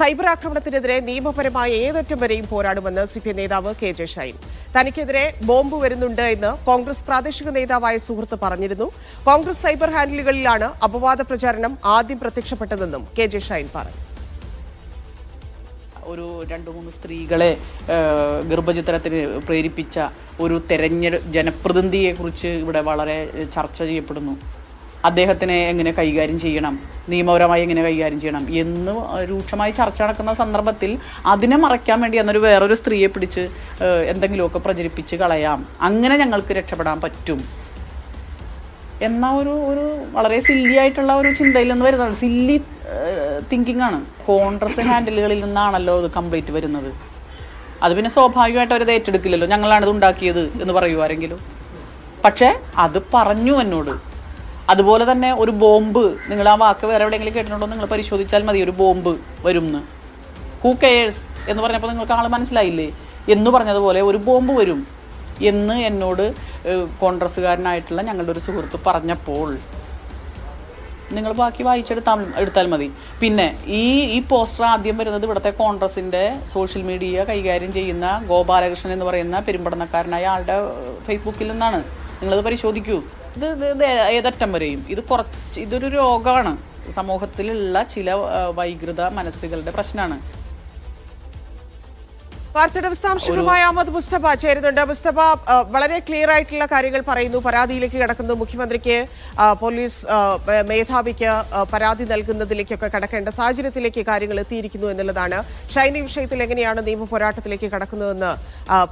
Cyber ആക്രമണത്തിനെതിരെ നിയമപരമായ ഏതറ്റം വരെയും പോരാടുമെന്ന് സി പി നേതാവ് കെ ജെ ഷൈൻ. തനിക്കെതിരെ ബോംബ് വരുന്നുണ്ട് എന്ന് കോൺഗ്രസ് പ്രാദേശിക നേതാവായ സുഹൃത്ത് പറഞ്ഞിരുന്നു. കോൺഗ്രസ് സൈബർ ഹാൻഡിലുകളിലാണ് അപവാദ പ്രചാരണം ആദ്യം പ്രത്യക്ഷപ്പെട്ടതെന്നും കെ ജെ ഷൈൻ പറഞ്ഞു. ഒരു രണ്ട് മൂന്ന് സ്ത്രീകളെ ഗർഭചിത്രത്തിന് പ്രേരിപ്പിച്ച ഒരു തെരഞ്ഞെടു ജനപ്രതിനിധിയെക്കുറിച്ച് ഇവിടെ വളരെ ചർച്ച ചെയ്യപ്പെടുന്നു. അദ്ദേഹത്തിനെ എങ്ങനെ കൈകാര്യം ചെയ്യണം? നിയമപരമായി എങ്ങനെ കൈകാര്യം ചെയ്യണം? എന്ന് രൂക്ഷമായി ചർച്ച നടക്കുന്ന സന്ദർഭത്തിൽ അതിനെ മറയ്ക്കാൻ വേണ്ടി അന്നൊരു വേറൊരു സ്ത്രീയെ പിടിച്ച് എന്തെങ്കിലുമൊക്കെ പ്രചരിപ്പിച്ച് കളയാം. അങ്ങനെ ഞങ്ങൾക്ക് രക്ഷപ്പെടാൻ പറ്റും. എന്ന ഒരു ഒരു വളരെ സില്ലി ആയിട്ടുള്ള ഒരു ചിന്തയിൽ നിന്ന് വരുന്നതാണ്. സില്ലി തിങ്കിങ് ആണ്. കോൺഗ്രസ് ഹാൻഡിലുകളിൽ നിന്നാണല്ലോ ഇത് കംപ്ലീറ്റ് വരുന്നത്. അത് പിന്നെ സ്വാഭാവികമായിട്ട് അവരത് ഏറ്റെടുക്കില്ലല്ലോ. ഞങ്ങളാണിത് ഉണ്ടാക്കിയത് എന്ന് പറയുമോ ആരെങ്കിലും പക്ഷേ അത് പറഞ്ഞു എന്നോട്. അതുപോലെ തന്നെ ഒരു ബോംബ്. നിങ്ങൾ ആ വാക്ക് വേറെ എവിടെയെങ്കിലും കേട്ടിട്ടുണ്ടോ നിങ്ങൾ പരിശോധിച്ചാൽ മതി ഒരു ബോംബ് വരും എന്ന് ഹൂ കെയേഴ്സ് എന്ന് പറഞ്ഞപ്പോൾ നിങ്ങൾക്ക് ആൾ മനസ്സിലായില്ലേ? എന്ന് പറഞ്ഞതുപോലെ ഒരു ബോംബ് വരും. എന്ന് എന്നോട് കോൺഗ്രസ്സുകാരനായിട്ടുള്ള ഞങ്ങളുടെ ഒരു സുഹൃത്ത് പറഞ്ഞപ്പോൾ. നിങ്ങൾ ബാക്കി വായിച്ചെടുത്താൽ എടുത്താൽ മതി. പിന്നെ ഈ ഈ പോസ്റ്റർ ആദ്യം വരുന്നത് ഇവിടുത്തെ കോൺഗ്രസിന്റെ സോഷ്യൽ മീഡിയ കൈകാര്യം ചെയ്യുന്ന ഗോപാലകൃഷ്ണൻ എന്ന് പറയുന്ന പെരുമ്പടനക്കാരനായ ആളുടെ ഫേസ്ബുക്കിൽ നിന്നാണ്. നിങ്ങളത് പരിശോധിക്കൂ. ഇത് ഇത് ഇത് ഏതറ്റം വരെയും. ഇത് കുറച്ച് ഇതൊരു രോഗമാണ്. സമൂഹത്തിലുള്ള ചില വൈകൃത മനസ്സുകളുടെ പ്രശ്നമാണ്. വാർത്തയുടെ വിശദാംശങ്ങളുമായി അഹമ്മദ് മുസ്തഫ ചേരുന്നുണ്ട്. മുസ്തഫ വളരെ ക്ലിയർ ആയിട്ടുള്ള കാര്യങ്ങൾ പറയുന്നു. പരാതിയിലേക്ക് കിടക്കുന്നു. മുഖ്യമന്ത്രിക്ക് പോലീസ് മേധാവിക്ക് പരാതി നൽകുന്നതിലേക്കൊക്കെ കടക്കേണ്ട സാഹചര്യത്തിലേക്ക് കാര്യങ്ങൾ എത്തിയിരിക്കുന്നു എന്നുള്ളതാണ്. ഷൈനി വിഷയത്തിൽ എങ്ങനെയാണ് നിയമ പോരാട്ടത്തിലേക്ക് കടക്കുന്നതെന്ന്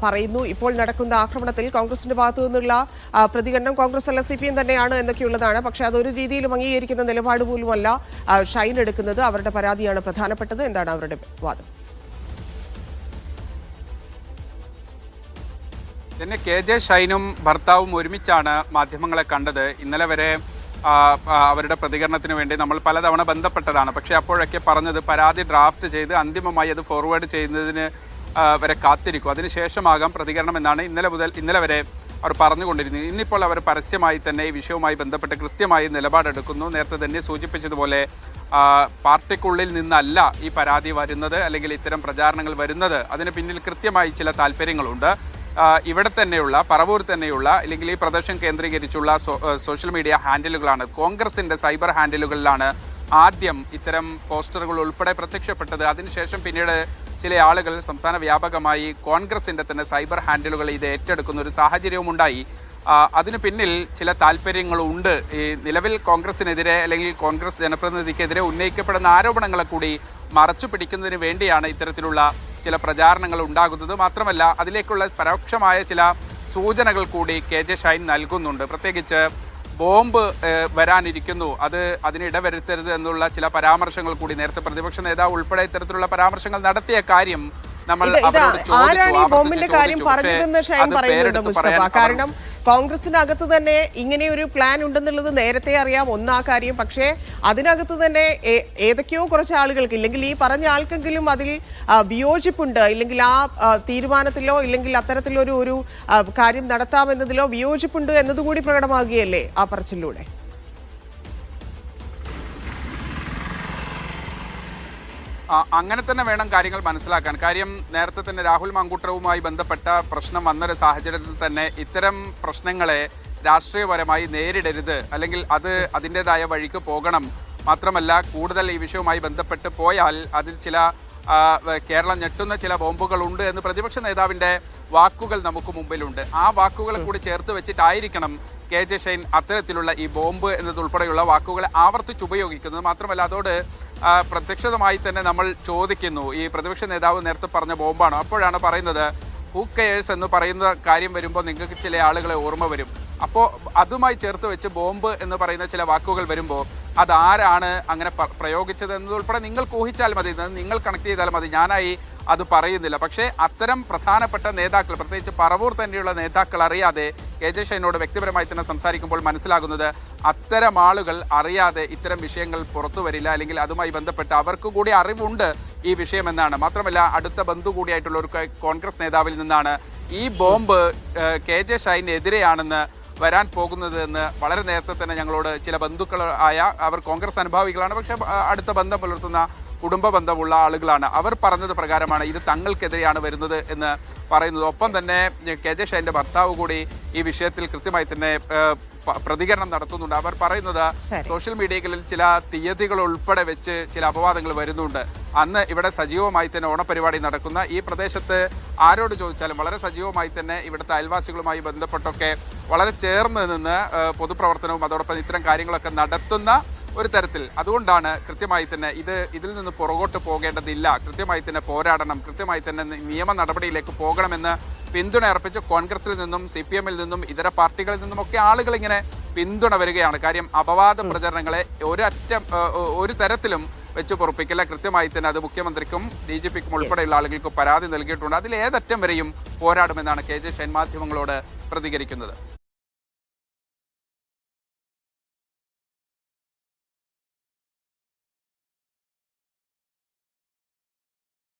പറയുന്നു. ഇപ്പോൾ നടക്കുന്ന ആക്രമണത്തിൽ കോൺഗ്രസിന്റെ ഭാഗത്തു നിന്നുള്ള പ്രതികരണം കോൺഗ്രസ് അല്ല സി പി എം തന്നെയാണ് എന്നൊക്കെയുള്ളതാണ്. പക്ഷെ അതൊരു രീതിയിലും അംഗീകരിക്കുന്ന നിലപാട് പോലുമല്ല ഷൈൻ എടുക്കുന്നത്. അവരുടെ പരാതിയാണ് പ്രധാനപ്പെട്ടത്. എന്താണ് അവരുടെ വാദം? പിന്നെ കെ ജെ ഷൈനും ഭർത്താവും ഒരുമിച്ചാണ് മാധ്യമങ്ങളെ കണ്ടത്. ഇന്നലെ വരെ അവരുടെ പ്രതികരണത്തിന് വേണ്ടി നമ്മൾ പലതവണ ബന്ധപ്പെട്ടതാണ്. പക്ഷേ അപ്പോഴൊക്കെ പറഞ്ഞത് പരാതി ഡ്രാഫ്റ്റ് ചെയ്ത് അന്തിമമായി അത് ഫോർവേഡ് ചെയ്യുന്നതിന് വരെ കാത്തിരിക്കും. അതിനുശേഷമാകാം പ്രതികരണം എന്നാണ് ഇന്നലെ മുതൽ ഇന്നലെ വരെ അവർ പറഞ്ഞുകൊണ്ടിരുന്നത്. ഇന്നിപ്പോൾ അവർ പരസ്യമായി തന്നെ ഈ വിഷയവുമായി ബന്ധപ്പെട്ട് കൃത്യമായി നിലപാടെടുക്കുന്നു. നേരത്തെ തന്നെ സൂചിപ്പിച്ചതുപോലെ പാർട്ടിക്കുള്ളിൽ നിന്നല്ല ഈ പരാതി വരുന്നത് അല്ലെങ്കിൽ ഇത്തരം പ്രചാരണങ്ങൾ വരുന്നത്. അതിന് പിന്നിൽ കൃത്യമായി ചില താല്പര്യങ്ങളുണ്ട്. ഇവിടെ തന്നെയുള്ള പറവൂർ തന്നെയുള്ള അല്ലെങ്കിൽ ഈ പ്രദേശം കേന്ദ്രീകരിച്ചുള്ള സോഷ്യൽ മീഡിയ ഹാൻഡിലുകളാണ് കോൺഗ്രസിന്റെ സൈബർ ഹാൻഡിലുകളിലാണ് ആദ്യം ഇത്തരം പോസ്റ്ററുകൾ ഉൾപ്പെടെ പ്രത്യക്ഷപ്പെട്ടത്. അതിനുശേഷം പിന്നീട് ചില ആളുകൾ സംസ്ഥാന വ്യാപകമായി കോൺഗ്രസിന്റെ തന്നെ സൈബർ ഹാൻഡിലുകൾ ഇത് ഏറ്റെടുക്കുന്ന ഒരു സാഹചര്യവും ഉണ്ടായി. അതിന് പിന്നിൽ ചില താല്പര്യങ്ങളുണ്ട് ഈ നിലവിൽ കോൺഗ്രസിനെതിരെ അല്ലെങ്കിൽ കോൺഗ്രസ് ജനപ്രതിനിധിക്കെതിരെ ഉന്നയിക്കപ്പെടുന്ന ആരോപണങ്ങളെ കൂടി മറച്ചു പിടിക്കുന്നതിന് വേണ്ടിയാണ് ഇത്തരത്തിലുള്ള ചില പ്രചാരണങ്ങൾ ഉണ്ടാകുന്നത്. മാത്രമല്ല അതിലേക്കുള്ള പരോക്ഷമായ ചില സൂചനകൾ കൂടി കെ ജെ ഷൈൻ നൽകുന്നുണ്ട്. പ്രത്യേകിച്ച് ബോംബ് വരാനിരിക്കുന്നു. അത് അതിനിട വരുത്തരുത് എന്നുള്ള ചില പരാമർശങ്ങൾ കൂടി നേരത്തെ പ്രതിപക്ഷ നേതാവ് ഉൾപ്പെടെ ഇത്തരത്തിലുള്ള പരാമർശങ്ങൾ നടത്തിയ കാര്യം നമ്മൾ അവരോട് ചോദിച്ചു, ആരാണ് ഈ ബോംബിന്റെ കാര്യം പറഞ്ഞതെന്ന് ഷൈൻ പറയുന്നുണ്ട് മുസ്തഫ. കാരണം കോൺഗ്രസിനകത്ത് തന്നെ ഇങ്ങനെ ഒരു പ്ലാൻ ഉണ്ടെന്നുള്ളത് നേരത്തെ അറിയാം. ഒന്നാ കാര്യം. പക്ഷേ അതിനകത്ത് തന്നെ ഏതൊക്കെയോ കുറച്ച് ആളുകൾക്ക് ഇല്ലെങ്കിൽ ഈ പറഞ്ഞ ആൾക്കെങ്കിലും അതിൽ വിയോജിപ്പുണ്ട്. ഇല്ലെങ്കിൽ ആ, തീരുമാനത്തിലോ ഇല്ലെങ്കിൽ അത്തരത്തിലൊരു ഒരു കാര്യം നടത്താമെന്നതിലോ വിയോജിപ്പുണ്ട് എന്നതുകൂടി പ്രകടമാകുകയല്ലേ ആ പറച്ചിലൂടെ? അങ്ങനെ തന്നെ വേണം കാര്യങ്ങൾ മനസ്സിലാക്കാൻ. കാര്യം നേരത്തെ തന്നെ രാഹുൽ മാങ്കൂട്ടവുമായി ബന്ധപ്പെട്ട പ്രശ്നം വന്നൊരു സാഹചര്യത്തിൽ തന്നെ ഇത്തരം പ്രശ്നങ്ങളെ രാഷ്ട്രീയപരമായി നേരിടരുത് അല്ലെങ്കിൽ അത് അതിന്റെതായ വഴിക്ക് പോകണം. മാത്രമല്ല കൂടുതൽ ഈ വിഷയവുമായി ബന്ധപ്പെട്ട് പോയാൽ അതിൽ ചില കേരളം ഞെട്ടുന്ന ചില ബോംബുകൾ ഉണ്ട് എന്ന് പ്രതിപക്ഷ നേതാവിന്റെ വാക്കുകൾ നമുക്ക് മുമ്പിലുണ്ട്. ആ വാക്കുകളെ കൂടി ചേർത്ത് വെച്ചിട്ടായിരിക്കണം കെ ജെ ഷൈൻ അത്തരത്തിലുള്ള ഈ ബോംബ് എന്നതുൾപ്പെടെയുള്ള വാക്കുകളെ ആവർത്തിച്ചുപയോഗിക്കുന്നത് മാത്രമല്ല അതോട് പ്രത്യക്ഷതമായി തന്നെ നമ്മൾ ചോദിക്കുന്നു. ഈ പ്രതിപക്ഷ നേതാവ് നേരത്തെ പറഞ്ഞ ബോംബാണ്. അപ്പോഴാണ് പറയുന്നത് ഹൂ കെയേഴ്സ് എന്ന് പറയുന്ന കാര്യം വരുമ്പോൾ നിങ്ങൾക്ക് ചില ആളുകളെ ഓർമ്മ വരും. അപ്പോൾ അതുമായി ചേർത്ത് വെച്ച് ബോംബ് എന്ന് പറയുന്ന ചില വാക്കുകൾ വരുമ്പോൾ അതാരാണ് അങ്ങനെ പ്രയോഗിച്ചത് എന്നതുൾപ്പെടെ നിങ്ങൾക്ക് ഊഹിച്ചാൽ മതി. നിങ്ങൾ കണക്ട് ചെയ്താൽ മതി. ഞാനായി അത് പറയുന്നില്ല. പക്ഷേ അത്തരം പ്രധാനപ്പെട്ട നേതാക്കൾ പ്രത്യേകിച്ച് പറവൂർ തന്നെയുള്ള നേതാക്കൾ അറിയാതെ കെ ജെ ഷൈനോട് വ്യക്തിപരമായി തന്നെ സംസാരിക്കുമ്പോൾ മനസ്സിലാകുന്നത് അത്തരം ആളുകൾ അറിയാതെ ഇത്തരം വിഷയങ്ങൾ പുറത്തു വരില്ല. അല്ലെങ്കിൽ അതുമായി ബന്ധപ്പെട്ട് അവർക്ക് കൂടി അറിവുണ്ട് ഈ വിഷയമെന്നാണ്. മാത്രമല്ല അടുത്ത ബന്ധു കൂടിയായിട്ടുള്ള ഒരു കോൺഗ്രസ് നേതാവിൽ നിന്നാണ് ഈ ബോംബ് കെ ജെ ഷൈനെതിരെയാണെന്ന് വരാൻ പോകുന്നത് എന്ന് വളരെ നേരത്തെ തന്നെ ഞങ്ങളോട് ചില ബന്ധുക്കൾ ആയ അവർ കോൺഗ്രസ് അനുഭാവികളാണ്. പക്ഷെ അടുത്ത ബന്ധം പുലർത്തുന്ന കുടുംബ ബന്ധമുള്ള ആളുകളാണ്. അവർ പറഞ്ഞത് പ്രകാരമാണ് ഇത് തങ്ങൾക്കെതിരെയാണ് വരുന്നത് എന്ന് പറയുന്നത്. ഒപ്പം തന്നെ കെ ജെ ഷൈന്റെ ഭർത്താവ് കൂടി ഈ വിഷയത്തിൽ കൃത്യമായി തന്നെ പ്രതികരണം നടത്തുന്നുണ്ട്. അവർ പറയുന്നത് സോഷ്യൽ മീഡിയകളിൽ ചില തീയതികൾ ഉൾപ്പെടെ വെച്ച് ചില അപവാദങ്ങൾ വരുന്നുണ്ട്. അന്ന് ഇവിടെ സജീവമായി തന്നെ ഓണപരിപാടി നടക്കുന്ന ഈ പ്രദേശത്ത് ആരോട് ചോദിച്ചാലും വളരെ സജീവമായി തന്നെ ഇവിടുത്തെ അയൽവാസികളുമായി ബന്ധപ്പെട്ടൊക്കെ വളരെ ചേർന്ന് നിന്ന് പൊതുപ്രവർത്തനവും അതോടൊപ്പം ഇത്തരം കാര്യങ്ങളൊക്കെ നടത്തുന്ന ഒരു തരത്തിൽ. അതുകൊണ്ടാണ് കൃത്യമായി തന്നെ ഇത് ഇതിൽ നിന്ന് പുറകോട്ട് പോകേണ്ടതില്ല. കൃത്യമായി തന്നെ പോരാടണം. കൃത്യമായി തന്നെ നിയമ നടപടിയിലേക്ക് പോകണമെന്ന് പിന്തുണ അർപ്പിച്ച് കോൺഗ്രസിൽ നിന്നും സി പി എമ്മിൽ നിന്നും ഇതര പാർട്ടികളിൽ നിന്നും ഒക്കെ ആളുകൾ ഇങ്ങനെ പിന്തുണ വരികയാണ്. കാര്യം അപവാദ പ്രചരണങ്ങളെ ഒരറ്റം ഒരു തരത്തിലും വെച്ച് പൊറപ്പിക്കില്ല. കൃത്യമായി തന്നെ അത് മുഖ്യമന്ത്രിക്കും ഡി ജി പിക്കും ഉൾപ്പെടെയുള്ള ആളുകൾക്ക് പരാതി നൽകിയിട്ടുണ്ട്. അതിൽ ഏതറ്റം വരെയും പോരാടുമെന്നാണ് കെ ജെ ഷൈൻ മാധ്യമങ്ങളോട് പ്രതികരിക്കുന്നത്.